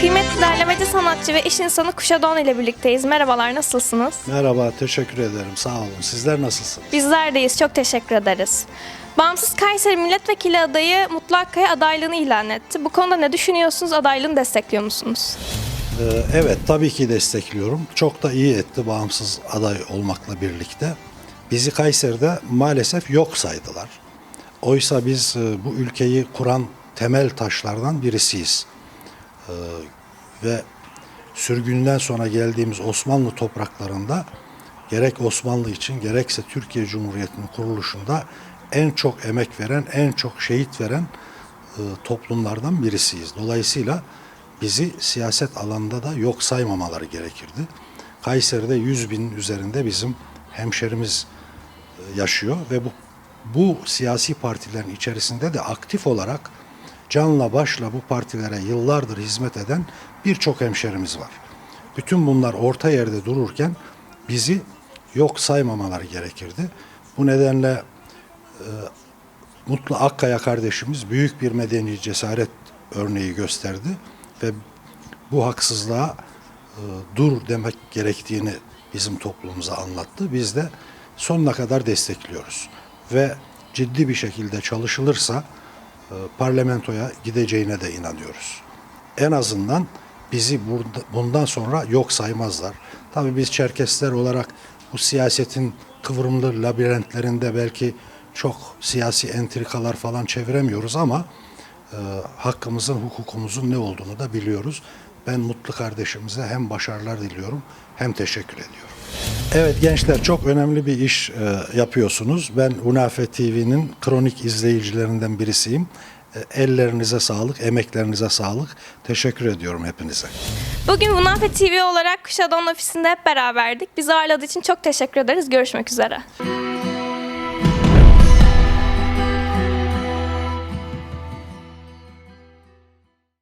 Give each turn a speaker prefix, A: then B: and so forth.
A: Kıymetli derlemeci sanatçı ve iş insanı Kuşadon ile birlikteyiz. Merhabalar, nasılsınız?
B: Merhaba, teşekkür ederim. Sağ olun. Sizler nasılsınız?
A: Bizler deyiz, çok teşekkür ederiz. Bağımsız Kayseri Milletvekili adayı Mutlu Akkaya adaylığını ilan etti. Bu konuda ne düşünüyorsunuz? Adaylığını destekliyor musunuz?
B: Ee, evet, tabii ki destekliyorum. Çok da iyi etti bağımsız aday olmakla birlikte. Bizi Kayseri'de maalesef yok saydılar. Oysa biz e, bu ülkeyi kuran temel taşlardan birisiyiz. Ve sürgünden sonra geldiğimiz Osmanlı topraklarında gerek Osmanlı için gerekse Türkiye Cumhuriyeti'nin kuruluşunda en çok emek veren, en çok şehit veren e, toplumlardan birisiyiz. Dolayısıyla bizi siyaset alanında da yok saymamaları gerekirdi. Kayseri'de 100 binin üzerinde bizim hemşerimiz e, yaşıyor ve bu bu siyasi partilerin içerisinde de aktif olarak canla başla bu partilere yıllardır hizmet eden birçok hemşerimiz var. Bütün bunlar orta yerde dururken bizi yok saymamaları gerekirdi. Bu nedenle e, Mutlu Akkaya kardeşimiz büyük bir medeni cesaret örneği gösterdi ve bu haksızlığa e, dur demek gerektiğini bizim toplumumuza anlattı. Biz de sonuna kadar destekliyoruz. Ve ciddi bir şekilde çalışılırsa parlamentoya gideceğine de inanıyoruz. En azından bizi bundan sonra yok saymazlar. Tabii biz Çerkesler olarak bu siyasetin kıvrımlı labirentlerinde belki çok siyasi entrikalar falan çeviremiyoruz ama e, hakkımızın, hukukumuzun ne olduğunu da biliyoruz. Ben Mutlu kardeşimize hem başarılar diliyorum hem teşekkür ediyorum. Evet gençler çok önemli bir iş e, yapıyorsunuz. Ben Unafe TV'nin kronik izleyicilerinden birisiyim. E, ellerinize sağlık, emeklerinize sağlık. Teşekkür ediyorum hepinize.
A: Bugün Munafe TV olarak Kuşadon ofisinde hep beraberdik. Bizi ağırladığı için çok teşekkür ederiz. Görüşmek üzere.